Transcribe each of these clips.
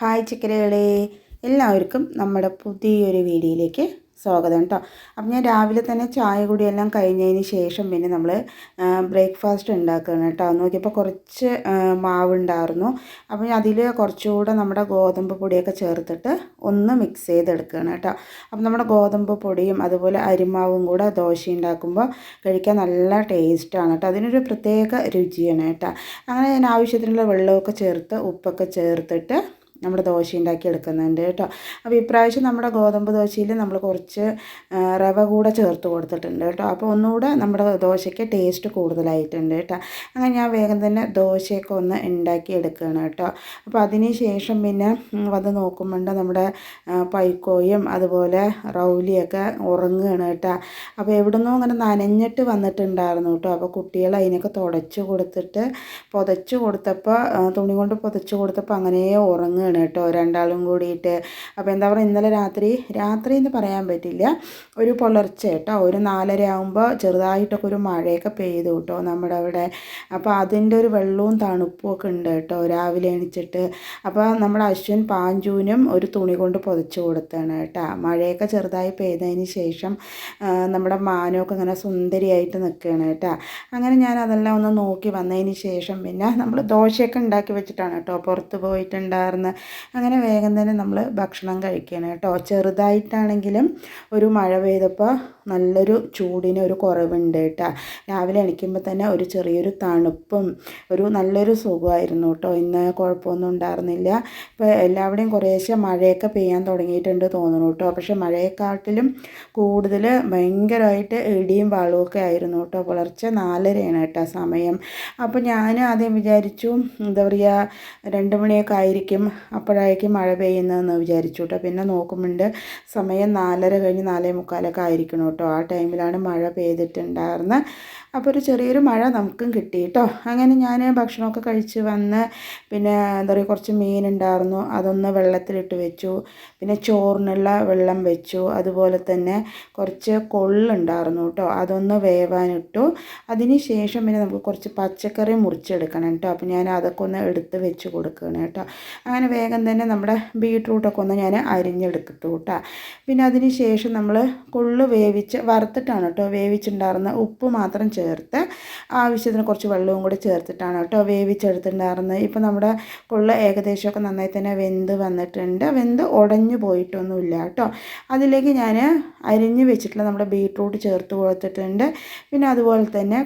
Hi ചിക്കരകളെ. എല്ലാവർക്കും നമ്മുടെ പുതിയൊരു വീഡിയോയിലേക്ക് സ്വാഗതം കേട്ടോ അപ്പം ഞാൻ രാവിലെ തന്നെ ചായ കുടിയെല്ലാം കഴിഞ്ഞതിന് ശേഷം പിന്നെ നമ്മൾ ബ്രേക്ക്ഫാസ്റ്റ് ഉണ്ടാക്കുകയാണ് കേട്ടോ നോക്കിയപ്പോൾ കുറച്ച് മാവുണ്ടായിരുന്നു. അപ്പം അതിൽ കുറച്ചുകൂടെ നമ്മുടെ ഗോതമ്പ് പൊടിയൊക്കെ ചേർത്തിട്ട് ഒന്ന് മിക്സ് ചെയ്തെടുക്കുകയാണ് കേട്ടോ അപ്പം നമ്മുടെ ഗോതമ്പ് പൊടിയും അതുപോലെ അരിമാവും കൂടെ ദോശ ഉണ്ടാക്കുമ്പോൾ കഴിക്കാൻ നല്ല ടേസ്റ്റാണ് കേട്ടോ അതിനൊരു പ്രത്യേക രുചിയാണ് കേട്ടോ അങ്ങനെ ഞാൻ ആവശ്യത്തിനുള്ള വെള്ളമൊക്കെ ചേർത്ത് ഉപ്പൊക്കെ ചേർത്തിട്ട് നമ്മുടെ ദോശ ഉണ്ടാക്കി എടുക്കുന്നുണ്ട് കേട്ടോ. അപ്പോൾ ഇപ്രാവശ്യം നമ്മുടെ ഗോതമ്പ് ദോശയിൽ നമ്മൾ കുറച്ച് റവ കൂടെ ചേർത്ത് കൊടുത്തിട്ടുണ്ട് കേട്ടോ. അപ്പോൾ ഒന്നുകൂടെ നമ്മുടെ ദോശയ്ക്ക് ടേസ്റ്റ് കൂടുതലായിട്ടുണ്ട് കേട്ടോ. അങ്ങനെ ഞാൻ വേഗം തന്നെ ദോശയൊക്കെ ഒന്ന് ഉണ്ടാക്കി എടുക്കുകയാണ് കേട്ടോ. അപ്പോൾ അതിന് ശേഷം പിന്നെ വന്ന് നോക്കുമ്പോൾ നമ്മുടെ പൈക്കോയും അതുപോലെ റൗലിയൊക്കെ ഉറങ്ങുകയാണ് കേട്ടോ. അപ്പോൾ എവിടുന്നോ അങ്ങനെ നനഞ്ഞിട്ട് വന്നിട്ടുണ്ടായിരുന്നു കേട്ടോ. അപ്പോൾ കുട്ടികൾ അതിനൊക്കെ തുടച്ച് കൊടുത്തിട്ട് പുതച്ച് കൊടുത്തപ്പോൾ തുണി കൊണ്ട് പുതച്ച് കൊടുത്തപ്പോൾ അങ്ങനെ ഉറങ്ങുകയാണ് ഉറങ്ങുകയാണ് കേട്ടോ. രണ്ടാളും കൂടിയിട്ട്. അപ്പോൾ എന്താ പറയുക ഇന്നലെ രാത്രി രാത്രി എന്ന് പറയാൻ പറ്റില്ല. ഒരു പുലർച്ചെ കേട്ടോ. ഒരു നാലര ആകുമ്പോൾ ചെറുതായിട്ടൊക്കെ ഒരു മഴയൊക്കെ പെയ്തു കേട്ടോ നമ്മുടെ അവിടെ. അപ്പോൾ അതിന്റെ ഒരു വെള്ളവും തണുപ്പും ഒക്കെ ഉണ്ട് കേട്ടോ രാവിലെ എണിച്ചിട്ട്. അപ്പോൾ നമ്മുടെ അശ്വിൻ പാഞ്ചൂനും ഒരു തുണി കൊണ്ട് പൊതിച്ച് കൊടുത്താണ് കേട്ടോ. മഴയൊക്കെ ചെറുതായി പെയ്തതിന് ശേഷം നമ്മുടെ മാനമൊക്കെ ഇങ്ങനെ സുന്ദരിയായിട്ട് നിൽക്കുകയാണ് കേട്ടോ. അങ്ങനെ ഞാൻ അതെല്ലാം ഒന്ന് നോക്കി വന്നതിന് ശേഷം പിന്നെ നമ്മൾ ദോശയൊക്കെ ഉണ്ടാക്കി വെച്ചിട്ടാണ് കേട്ടോ പുറത്ത് പോയിട്ടുണ്ടായിരുന്ന അങ്ങനെ വേഗം തന്നെ നമ്മൾ ഭക്ഷണം കഴിക്കണം കേട്ടോ. ചെറുതായിട്ടാണെങ്കിലും ഒരു മഴ പെയ്തപ്പോൾ നല്ലൊരു ചൂടിന് ഒരു കുറവുണ്ട് കേട്ടോ. രാവിലെ എണിക്കുമ്പോൾ തന്നെ ഒരു ചെറിയൊരു തണുപ്പും ഒരു നല്ലൊരു സുഖമായിരുന്നു കേട്ടോ. ഇന്ന് കുഴപ്പമൊന്നും ഉണ്ടായിരുന്നില്ല. ഇപ്പോൾ എല്ലാവിടെയും കുറേശ്ശെ മഴയൊക്കെ പെയ്യാൻ തുടങ്ങിയിട്ടുണ്ട് തോന്നുന്നു കേട്ടോ. പക്ഷേ മഴയെക്കാട്ടിലും കൂടുതൽ ഭയങ്കരമായിട്ട് ഇടിയും ഒക്കെ ആയിരുന്നു കേട്ടോ. പുലർച്ചെ നാലരയാണ് കേട്ടോ സമയം. അപ്പോൾ ഞാൻ ആദ്യം വിചാരിച്ചു എന്താ പറയുക രണ്ട് മണിയൊക്കെ ആയിരിക്കും അപ്പോഴായിരിക്കും മഴ പെയ്യുന്നതെന്ന് വിചാരിച്ചു കേട്ടോ. പിന്നെ നോക്കുമ്പോൾ സമയം നാലര കഴിഞ്ഞ് നാലേ മുക്കാലൊക്കെ ആയിരിക്കണം കേട്ടോ. ആ ടൈമിലാണ് മഴ പെയ്തിട്ടുണ്ടായിരുന്നത് അപ്പോൾ ഒരു ചെറിയൊരു മഴ നമുക്കും കിട്ടി കേട്ടോ. അങ്ങനെ ഞാൻ ഭക്ഷണമൊക്കെ കഴിച്ച് വന്ന് പിന്നെ എന്താ പറയുക കുറച്ച് മീനുണ്ടായിരുന്നു. അതൊന്ന് വെള്ളത്തിലിട്ട് വെച്ചു. പിന്നെ ചോറിനുള്ള വെള്ളം വെച്ചു. അതുപോലെ തന്നെ കുറച്ച് കൊള്ളുണ്ടായിരുന്നു കേട്ടോ. അതൊന്ന് വേവാനിട്ടു. അതിന് ശേഷം പിന്നെ നമുക്ക് കുറച്ച് പച്ചക്കറി മുറിച്ചെടുക്കണം കേട്ടോ. അപ്പോൾ ഞാൻ അതൊക്കെ ഒന്ന് എടുത്ത് വെച്ച് കൊടുക്കണം കേട്ടോ. അങ്ങനെ വേഗം തന്നെ നമ്മുടെ ബീട്രൂട്ടൊക്കെ ഒന്ന് ഞാൻ അരിഞ്ഞെടുത്തു കേട്ടോ. പിന്നെ അതിന് ശേഷം നമ്മൾ കൊള്ളു വേവിച്ച് വറുത്തിട്ടാണ് കേട്ടോ വേവിച്ചിട്ടുണ്ടായിരുന്ന ഉപ്പ് മാത്രം ചേർത്ത് ആവശ്യത്തിന് കുറച്ച് വെള്ളവും കൂടി ചേർത്തിട്ടാണ് കേട്ടോ വേവിച്ചെടുത്തിട്ടുണ്ടായിരുന്നത്. ഇപ്പോൾ നമ്മുടെ കൊള്ളു ഏകദേശമൊക്കെ നന്നായി തന്നെ വെന്ത് വന്നിട്ടുണ്ട്. വെന്ത് ഉടഞ്ഞു പോയിട്ടൊന്നുമില്ല കേട്ടോ. അതിലേക്ക് ഞാൻ അരിഞ്ഞ് വെച്ചിട്ടുള്ള നമ്മുടെ ബീട്രൂട്ട് ചേർത്ത് കൊടുത്തിട്ടുണ്ട്. പിന്നെ അതുപോലെ തന്നെ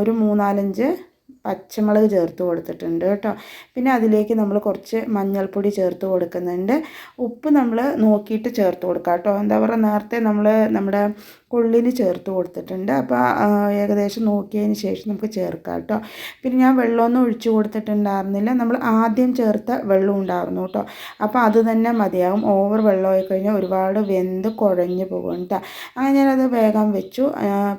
ഒരു മൂന്നാലഞ്ച് പച്ചമുളക് ചേർത്ത് കൊടുത്തിട്ടുണ്ട് കേട്ടോ. പിന്നെ അതിലേക്ക് നമ്മൾ കുറച്ച് മഞ്ഞൾപ്പൊടി ചേർത്ത് കൊടുക്കുന്നുണ്ട്. ഉപ്പ് നമ്മൾ നോക്കിയിട്ട് ചേർത്ത് കൊടുക്കാം കേട്ടോ. എന്താ പറയുക നേരത്തെ നമ്മൾ നമ്മുടെ കൊള്ളിന് ചേർത്ത് കൊടുത്തിട്ടുണ്ട്. അപ്പോൾ ഏകദേശം നോക്കിയതിന് ശേഷം നമുക്ക് ചേർക്കാം കേട്ടോ. പിന്നെ ഞാൻ വെള്ളമൊന്നും ഒഴിച്ചു കൊടുത്തിട്ടുണ്ടായിരുന്നില്ല. നമ്മൾ ആദ്യം ചേർത്ത വെള്ളം ഉണ്ടായിരുന്നു കേട്ടോ. അപ്പോൾ അത് തന്നെ മതിയാകും ഓവർ വെള്ളമായി കഴിഞ്ഞാൽ ഒരുപാട് വെന്ത് കുഴഞ്ഞു പോകും അങ്ങനെ ഞാനത് വേഗം വെച്ചു.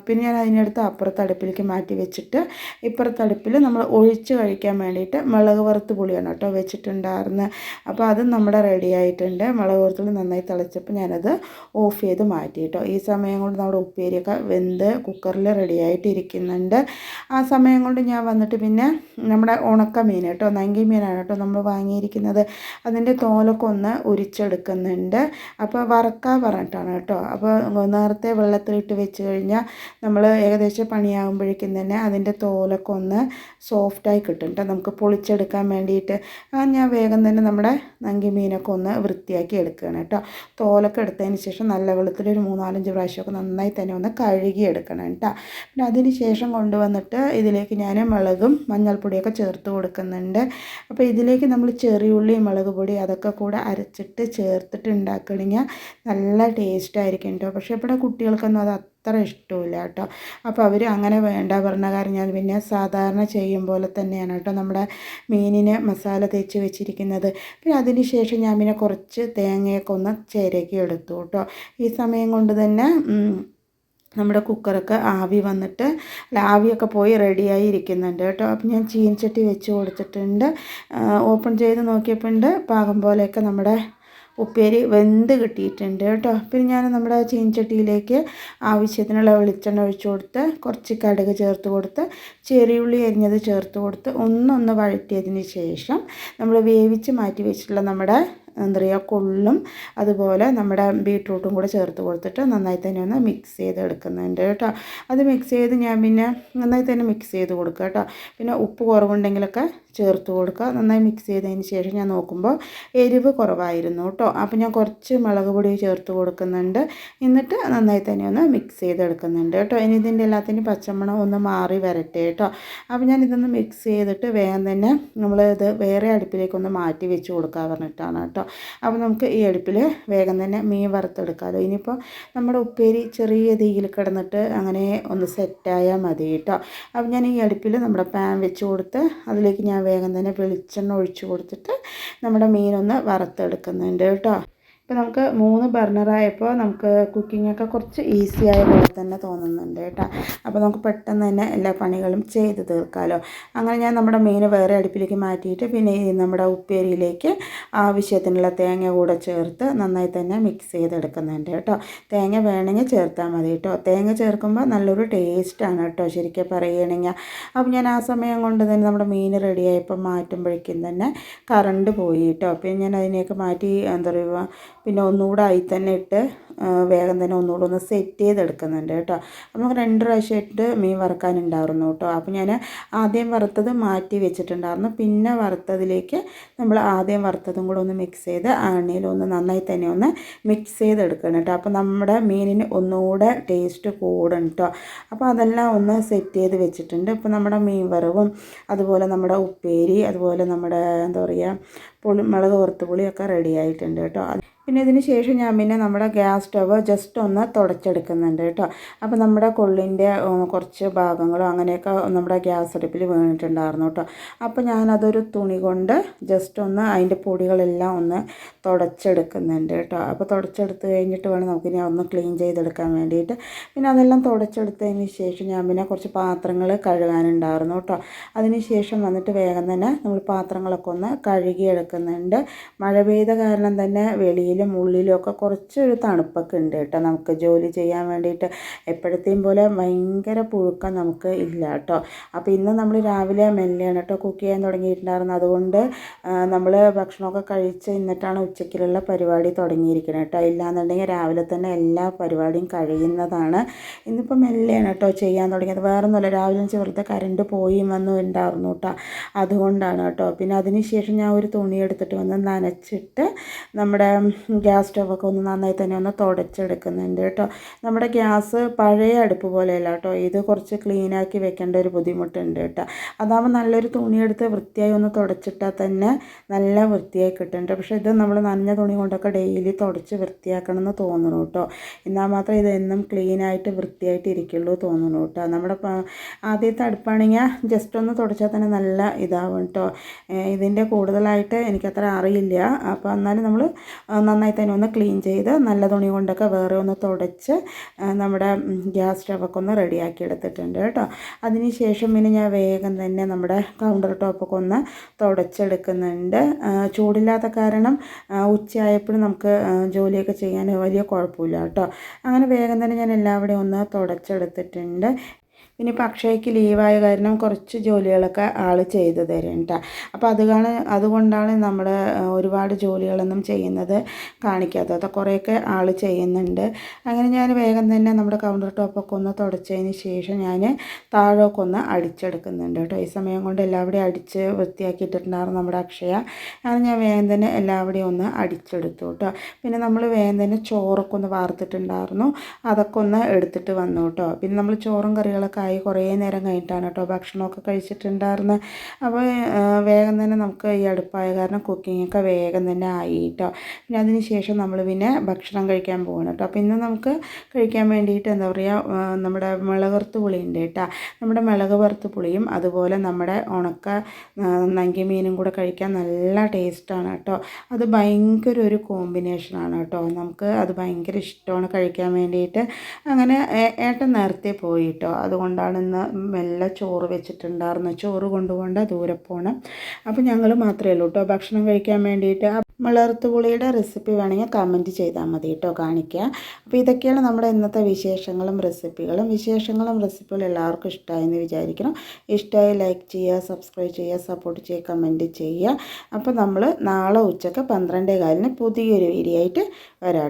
പിന്നെ ഞാൻ അതിനടുത്ത് അപ്പുറത്ത് അടുപ്പിലേക്ക് മാറ്റി വെച്ചിട്ട് ഇപ്പുറത്തെ അടുപ്പിൽ നമ്മൾ ഒഴിച്ച് കഴിക്കാൻ വേണ്ടിയിട്ട് മുളക് വറുത്ത് പുളിയാണ് കേട്ടോ വെച്ചിട്ടുണ്ടായിരുന്നത് അപ്പോൾ അത് നമ്മുടെ റെഡി ആയിട്ടുണ്ട്. മുളക് വറുത്തുള്ളി നന്നായി തിളച്ചപ്പോൾ ഞാനത് ഓഫ് ചെയ്ത് മാറ്റി കേട്ടോ ഈ സമയം കൊണ്ട് നമ്മുടെ ഉപ്പേരിയൊക്കെ വെന്ത് കുക്കറിൽ റെഡി ആയിട്ടിരിക്കുന്നുണ്ട് ആ സമയം കൊണ്ട് ഞാൻ വന്നിട്ട് പിന്നെ നമ്മുടെ ഉണക്ക മീൻ കേട്ടോ നങ്കി മീനാണ് കേട്ടോ നമ്മൾ വാങ്ങിയിരിക്കുന്നത്. അതിന്റെ തോലൊക്കെ ഒന്ന് ഉരിച്ചെടുക്കുന്നുണ്ട്. അപ്പോൾ വറക്കാൻ പറഞ്ഞിട്ടാണ് കേട്ടോ. അപ്പോൾ നേരത്തെ വെള്ളത്തിലിട്ട് വെച്ച് കഴിഞ്ഞാൽ നമ്മൾ ഏകദേശം പണിയാകുമ്പോഴേക്കും തന്നെ അതിന്റെ തോലൊക്കെ ഒന്ന് സോഫ്റ്റായി കിട്ടും കേട്ടോ. നമുക്ക് പൊളിച്ചെടുക്കാൻ വേണ്ടിയിട്ട് ഞാൻ വേഗം തന്നെ നമ്മുടെ നങ്കി മീനൊക്കെ ഒന്ന് വൃത്തിയാക്കി എടുക്കുകയാണ് കേട്ടോ. തോലൊക്കെ എടുത്തതിന് ശേഷം നല്ല വെള്ളത്തിൽ ഒരു മൂന്നാലഞ്ച് പ്രാവശ്യമൊക്കെ നന്നായി തന്നെ ഒന്ന് കഴുകിയെടുക്കണം കേട്ടോ പിന്നെ അതിന് ശേഷം കൊണ്ടുവന്നിട്ട് ഇതിലേക്ക് ഞാൻ മുളകും മഞ്ഞൾപ്പൊടിയൊക്കെ ചേർത്ത് കൊടുക്കുന്നുണ്ട്. അപ്പോൾ ഇതിലേക്ക് നമ്മൾ ചെറിയുള്ളി മുളക് പൊടി അതൊക്കെ കൂടെ അരച്ചിട്ട് ചേർത്തിട്ട് ഉണ്ടാക്കണമെങ്കിൽ നല്ല ടേസ്റ്റ് ആയിരിക്കും കേട്ടോ പക്ഷേ ഇവിടെ കുട്ടികൾക്കൊന്നും അത് അത്ര ഇഷ്ടമില്ല കേട്ടോ. അപ്പോൾ അവർ അങ്ങനെ വേണ്ട പറഞ്ഞ കാര്യം ഞാൻ പിന്നെ സാധാരണ ചെയ്യും പോലെ തന്നെയാണ് കേട്ടോ നമ്മുടെ മീനിനെ മസാല തേച്ച് വെച്ചിരിക്കുന്നത്. പിന്നെ അതിന് ശേഷം ഞാൻ പിന്നെ കുറച്ച് തേങ്ങയൊക്കെ ഒന്ന് ചിരകി എടുത്തു കേട്ടോ. ഈ സമയം കൊണ്ട് തന്നെ നമ്മുടെ കുക്കറൊക്കെ ആവി വന്നിട്ട് ആവിയൊക്കെ പോയി റെഡിയായി ഇരിക്കുന്നുണ്ട് കേട്ടോ. അപ്പം ഞാൻ ചീൻചട്ടി വെച്ച് കൊടുത്തിട്ടുണ്ട്. ഓപ്പൺ ചെയ്ത് നോക്കിയപ്പോൾ പാകം പോലെയൊക്കെ നമ്മുടെ ഉപ്പേരി വെന്ത് കിട്ടിയിട്ടുണ്ട് കേട്ടോ. പിന്നെ ഞാൻ നമ്മുടെ ചീൻചട്ടിയിലേക്ക് ആവശ്യത്തിനുള്ള വെളിച്ചെണ്ണ ഒഴിച്ച് കൊടുത്ത് കുറച്ച് കടുക് ചേർത്ത് കൊടുത്ത് ചെറിയുള്ളി അരിഞ്ഞത് ചേർത്ത് കൊടുത്ത് ഒന്നൊന്ന് വഴറ്റിയതിന് ശേഷം നമ്മൾ വേവിച്ച് മാറ്റി വെച്ചിട്ടുള്ള നമ്മുടെ എന്താ പറയുക കൊള്ളും അതുപോലെ നമ്മുടെ ബീട്രൂട്ടും കൂടെ ചേർത്ത് കൊടുത്തിട്ട് നന്നായി തന്നെ ഒന്ന് മിക്സ് ചെയ്ത് എടുക്കുന്നുണ്ട് കേട്ടോ. അത് മിക്സ് ചെയ്ത് ഞാൻ പിന്നെ നന്നായി തന്നെ മിക്സ് ചെയ്ത് കൊടുക്കുക കേട്ടോ. പിന്നെ ഉപ്പ് കുറവുണ്ടെങ്കിലൊക്കെ ചേർത്ത് കൊടുക്കുക. നന്നായി മിക്സ് ചെയ്തതിന് ശേഷം ഞാൻ നോക്കുമ്പോൾ എരിവ് കുറവായിരുന്നു കേട്ടോ. അപ്പോൾ ഞാൻ കുറച്ച് മുളക് പൊടി ചേർത്ത് കൊടുക്കുന്നുണ്ട്. എന്നിട്ട് നന്നായി തന്നെ ഒന്ന് മിക്സ് ചെയ്തെടുക്കുന്നുണ്ട് കേട്ടോ. ഇനി ഇതിന്റെ എല്ലാത്തിനും പച്ചമണം ഒന്ന് മാറി വരട്ടെ കേട്ടോ. അപ്പോൾ ഞാൻ ഇതൊന്ന് മിക്സ് ചെയ്തിട്ട് വേഗം തന്നെ നമ്മൾ ഇത് വേറെ അടുപ്പിലേക്കൊന്ന് മാറ്റി വെച്ച് കൊടുക്കാൻ പറഞ്ഞിട്ടാണ് കേട്ടോ. അപ്പോൾ നമുക്ക് ഈ അടുപ്പിൽ വേഗം തന്നെ മീൻ വറുത്തെടുക്കാമല്ലോ. ഇനിയിപ്പോൾ നമ്മുടെ ഉപ്പേരി ചെറിയ തീയിൽ കിടന്നിട്ട് അങ്ങനെ ഒന്ന് സെറ്റായാൽ മതി കേട്ടോ. അപ്പോൾ ഞാൻ ഈ അടുപ്പിൽ നമ്മുടെ പാൻ വെച്ച് കൊടുത്ത് അതിലേക്ക് ഞാൻ വേഗം തന്നെ വെളിച്ചെണ്ണ ഒഴിച്ചു കൊടുത്തിട്ട് നമ്മുടെ മീനൊന്ന് വറുത്തെടുക്കുന്നുണ്ട് കേട്ടോ. ഇപ്പോൾ നമുക്ക് മൂന്ന് ബർണറായപ്പോൾ നമുക്ക് കുക്കിങ്ങൊക്കെ കുറച്ച് ഈസി ആയ പോലെ തന്നെ തോന്നുന്നുണ്ട് കേട്ടോ. അപ്പോൾ നമുക്ക് പെട്ടെന്ന് തന്നെ എല്ലാ പണികളും ചെയ്ത് തീർക്കാമല്ലോ അങ്ങനെ ഞാൻ നമ്മുടെ മീൻ വേറെ അടുപ്പിലേക്ക് മാറ്റിയിട്ട് പിന്നെ നമ്മുടെ ഉപ്പേരിയിലേക്ക് ആവശ്യത്തിനുള്ള തേങ്ങ കൂടെ ചേർത്ത് നന്നായി തന്നെ മിക്സ് ചെയ്തെടുക്കുന്നുണ്ട് കേട്ടോ. തേങ്ങ വേണമെങ്കിൽ ചേർത്താൽ മതി കേട്ടോ. തേങ്ങ ചേർക്കുമ്പോൾ നല്ലൊരു ടേസ്റ്റാണ് കേട്ടോ ശരിക്കും പറയുകയാണെങ്കിൽ അപ്പോൾ ഞാൻ ആ സമയം കൊണ്ട് തന്നെ നമ്മുടെ മീൻ റെഡിയായപ്പോൾ മാറ്റുമ്പോഴേക്കും തന്നെ കറണ്ട് പോയി കേട്ടോ. പിന്നെ ഞാൻ അതിനെയൊക്കെ മാറ്റി എന്താ പറയുക പിന്നെ ഒന്നുകൂടെ ആയി തന്നെ ഇട്ട് വേഗം തന്നെ ഒന്നുകൂടെ ഒന്ന് സെറ്റ് ചെയ്തെടുക്കുന്നുണ്ട് കേട്ടോ. നമുക്ക് രണ്ട് പ്രാവശ്യമായിട്ട് മീൻ വറുക്കാനുണ്ടായിരുന്നു കേട്ടോ. അപ്പോൾ ഞാൻ ആദ്യം വറുത്തത് മാറ്റി വെച്ചിട്ടുണ്ടായിരുന്നു. പിന്നെ വറുത്തതിലേക്ക് നമ്മൾ ആദ്യം വറുത്തതും കൂടെ ഒന്ന് മിക്സ് ചെയ്ത് എണ്ണയിൽ ഒന്ന് നന്നായി തന്നെ ഒന്ന് മിക്സ് ചെയ്തെടുക്കണം കേട്ടോ. അപ്പോൾ നമ്മുടെ മീനിന് ഒന്നുകൂടെ ടേസ്റ്റ് കൂടും കേട്ടോ. അപ്പോൾ അതെല്ലാം ഒന്ന് സെറ്റ് ചെയ്ത് വെച്ചിട്ടുണ്ട്. ഇപ്പോൾ നമ്മുടെ മീൻ വറവും അതുപോലെ നമ്മുടെ ഉപ്പേരി അതുപോലെ നമ്മുടെ എന്താ പറയുക പുളി മുളക് വറുത്ത് പുളിയൊക്കെ റെഡി ആയിട്ടുണ്ട് കേട്ടോ. പിന്നെ ഇതിന് ശേഷം ഞാൻ പിന്നെ നമ്മുടെ ഗ്യാസ് സ്റ്റവ് ജസ്റ്റ് ഒന്ന് തുടച്ചെടുക്കുന്നുണ്ട് കേട്ടോ. അപ്പോൾ നമ്മുടെ കൊള്ളിന്റെ കുറച്ച് ഭാഗങ്ങളും അങ്ങനെയൊക്കെ നമ്മുടെ ഗ്യാസ് അടുപ്പിൽ വീണിട്ടുണ്ടായിരുന്നു കേട്ടോ. അപ്പോൾ ഞാനതൊരു തുണി കൊണ്ട് ജസ്റ്റ് ഒന്ന് അതിന്റെ പൊടികളെല്ലാം ഒന്ന് തുടച്ചെടുക്കുന്നുണ്ട് കേട്ടോ. അപ്പോൾ തുടച്ചെടുത്ത് കഴിഞ്ഞിട്ട് വേണം നമുക്കിനി ഒന്ന് ക്ലീൻ ചെയ്തെടുക്കാൻ വേണ്ടിയിട്ട്. പിന്നെ അതെല്ലാം തുടച്ചെടുത്തതിന് ശേഷം ഞാൻ പിന്നെ കുറച്ച് പാത്രങ്ങൾ കഴുകാനുണ്ടായിരുന്നു കേട്ടോ. അതിന് ശേഷം വന്നിട്ട് വേഗം തന്നെ നമ്മൾ പാത്രങ്ങളൊക്കെ ഒന്ന് കഴുകിയെടുക്കുന്നുണ്ട്. മഴ പെയ്ത കാരണം തന്നെ വെളിയിൽ വെളിയിലും ഉള്ളിലും ഒക്കെ കുറച്ചൊരു തണുപ്പൊക്കെ ഉണ്ട് കേട്ടോ. നമുക്ക് ജോലി ചെയ്യാൻ വേണ്ടിയിട്ട് എപ്പോഴത്തെയും പോലെ ഭയങ്കര പുഴുക്കം നമുക്ക് ഇല്ല കേട്ടോ. അപ്പോൾ ഇന്ന് നമ്മൾ രാവിലെ മെല്ലെയാണ് കേട്ടോ കുക്ക് ചെയ്യാൻ തുടങ്ങിയിട്ടുണ്ടായിരുന്നത്. അതുകൊണ്ട് നമ്മൾ ഭക്ഷണമൊക്കെ കഴിച്ച് എന്നിട്ടാണ് ഉച്ചയ്ക്കുള്ള പരിപാടി തുടങ്ങിയിരിക്കുന്നത് കേട്ടോ. ഇല്ലാന്നുണ്ടെങ്കിൽ രാവിലെ തന്നെ എല്ലാ പരിപാടിയും കഴിയുന്നതാണ്. ഇന്നിപ്പോൾ മെല്ലെയാണ് കേട്ടോ ചെയ്യാൻ തുടങ്ങിയത്. വേറൊന്നുമല്ല രാവിലെ ചെറുതെ കറണ്ട് പോയി വന്നു ഉണ്ടായിരുന്നു അതുകൊണ്ടാണ് കേട്ടോ. പിന്നെ അതിന് ശേഷം ഞാൻ ഒരു തുണി എടുത്തിട്ട് വന്ന് നനച്ചിട്ട് നമ്മുടെ ഗ്യാസ് സ്റ്റവൊക്കെ ഒന്ന് നന്നായി തന്നെ ഒന്ന് തുടച്ചെടുക്കുന്നുണ്ട് കേട്ടോ. നമ്മുടെ ഗ്യാസ് പഴയ അടുപ്പ് പോലെയല്ല കേട്ടോ. ഇത് കുറച്ച് ക്ലീനാക്കി വെക്കേണ്ട ഒരു ബുദ്ധിമുട്ടുണ്ട് കേട്ടോ. അതാകുമ്പോൾ നല്ലൊരു തുണിയെടുത്ത് വൃത്തിയായി ഒന്ന് തുടച്ചിട്ടാൽ തന്നെ നല്ല വൃത്തിയായി കിട്ടുന്നുണ്ട്. പക്ഷേ ഇത് നമ്മൾ നനഞ്ഞ തുണി കൊണ്ടൊക്കെ ഡെയിലി തുടച്ച് വൃത്തിയാക്കണം എന്ന് തോന്നുന്നു കേട്ടോ. എന്നാൽ മാത്രമേ ഇത് എന്നും ക്ലീനായിട്ട് വൃത്തിയായിട്ട് ഇരിക്കുള്ളൂ തോന്നുന്നു കേട്ടോ. നമ്മുടെ ആദ്യത്തെ അടുപ്പാണെങ്കിൽ ജസ്റ്റ് ഒന്ന് തുടച്ചാൽ തന്നെ നല്ല ഇതാവും കേട്ടോ. ഇതിന്റെ കൂടുതലായിട്ട് എനിക്കത്ര അറിയില്ല. അപ്പോൾ എന്നാലും നമ്മൾ നന്നായി തന്നെ ഒന്ന് ക്ലീൻ ചെയ്ത് നല്ല തുണി കൊണ്ടൊക്കെ വേറെ ഒന്ന് തുടച്ച് നമ്മുടെ ഗ്യാസ് സ്റ്റവൊക്കെ ഒന്ന് റെഡിയാക്കി എടുത്തിട്ടുണ്ട് കേട്ടോ. അതിന് ശേഷം പിന്നെ ഞാൻ വേഗം തന്നെ നമ്മുടെ കൗണ്ടർ ടോപ്പൊക്കെ ഒന്ന് തുടച്ചെടുക്കുന്നുണ്ട്. ചൂടില്ലാത്ത കാരണം ഉച്ചയായപ്പോഴും നമുക്ക് ജോലിയൊക്കെ ചെയ്യാൻ വലിയ കുഴപ്പമില്ല കേട്ടോ. അങ്ങനെ വേഗം തന്നെ ഞാൻ എല്ലാവിടെയും ഒന്ന് തുടച്ചെടുത്തിട്ടുണ്ട്. പിന്നെ ഇപ്പോൾ അക്ഷയ്ക്ക് ലീവായ കാരണം കുറച്ച് ജോലികളൊക്കെ ആൾ ചെയ്തു തരും കേട്ടോ അപ്പോൾ അത് കാണ അതുകൊണ്ടാണ് നമ്മൾ ഒരുപാട് ജോലികളൊന്നും ചെയ്യുന്നത് കാണിക്കാത്തത്. കുറേയൊക്കെ ആൾ ചെയ്യുന്നുണ്ട്. അങ്ങനെ ഞാൻ വേഗം തന്നെ നമ്മുടെ കൗണ്ടർ ടോപ്പൊക്കെ ഒന്ന് തുടച്ചതിന് ശേഷം ഞാൻ താഴൊക്കെ ഒന്ന് അടിച്ചെടുക്കുന്നുണ്ട് കേട്ടോ ഈ സമയം കൊണ്ട് എല്ലാവിടെയും അടിച്ച് വൃത്തിയാക്കിയിട്ടുണ്ടായിരുന്നു നമ്മുടെ അക്ഷയ. അങ്ങനെ ഞാൻ വേഗം തന്നെ എല്ലാവിടെയും ഒന്ന് അടിച്ചെടുത്തു കേട്ടോ പിന്നെ നമ്മൾ വേഗം തന്നെ ചോറൊക്കെ ഒന്ന് വാർത്തിട്ടുണ്ടായിരുന്നു. അതൊക്കെ ഒന്ന് എടുത്തിട്ട് വന്നു കേട്ടോ പിന്നെ നമ്മൾ ചോറും കറികളൊക്കെ ആയി കുറേ നേരം കഴിഞ്ഞിട്ടാണ് കേട്ടോ ഭക്ഷണമൊക്കെ കഴിച്ചിട്ടുണ്ടായിരുന്നത് അപ്പോൾ വേഗം തന്നെ നമുക്ക് ഈ അടുപ്പായ കാരണം കുക്കിങ്ങൊക്കെ വേഗം തന്നെ ആയി കേട്ടോ. പിന്നെ അതിന് ശേഷം നമ്മൾ പിന്നെ ഭക്ഷണം കഴിക്കാൻ പോകണം കേട്ടോ. അപ്പോൾ ഇന്ന് നമുക്ക് കഴിക്കാൻ വേണ്ടിയിട്ട് എന്താ പറയുക നമ്മുടെ മുളക് വറുത്ത് പുളി ഉണ്ട് കേട്ടോ. നമ്മുടെ മുളക് വറുത്ത് പുളിയും അതുപോലെ നമ്മുടെ ഉണക്ക നങ്കി മീനും കൂടെ കഴിക്കാൻ നല്ല ടേസ്റ്റാണ് കേട്ടോ. അത് ഭയങ്കര ഒരു കോമ്പിനേഷനാണ് കേട്ടോ. നമുക്ക് അത് ഭയങ്കര ഇഷ്ടമാണ് കഴിക്കാൻ വേണ്ടിയിട്ട്. അങ്ങനെ ഏട്ടൻ നേരത്തെ പോയി കേട്ടോ. അതുകൊണ്ട് കൊണ്ടാണ് ഇന്ന് മെല്ലെ ചോറ് വെച്ചിട്ടുണ്ടായിരുന്നത്. ചോറ് കൊണ്ടുപോകേണ്ട ദൂരെ പോകണം അപ്പോൾ ഞങ്ങൾ മാത്രമേ ഉള്ളൂ കേട്ടോ ഭക്ഷണം കഴിക്കാൻ വേണ്ടിയിട്ട് മുളർത്തുപുളിയുടെ റെസിപ്പി വേണമെങ്കിൽ കമന്റ് ചെയ്താൽ മതി കേട്ടോ കാണിക്കുക അപ്പോൾ ഇതൊക്കെയാണ് നമ്മുടെ ഇന്നത്തെ വിശേഷങ്ങളും റെസിപ്പികളും വിശേഷങ്ങളും റെസിപ്പികളും എല്ലാവർക്കും ഇഷ്ടമായെന്ന് വിചാരിക്കണം ഇഷ്ടമായി ലൈക്ക് ചെയ്യുക സബ്സ്ക്രൈബ് ചെയ്യുക സപ്പോർട്ട് ചെയ്യുക കമന്റ് ചെയ്യുക. അപ്പോൾ നമ്മൾ നാളെ ഉച്ചയ്ക്ക് പന്ത്രണ്ടേ കാലിന് പുതിയൊരു വീഡിയോ ആയിട്ട് വരാം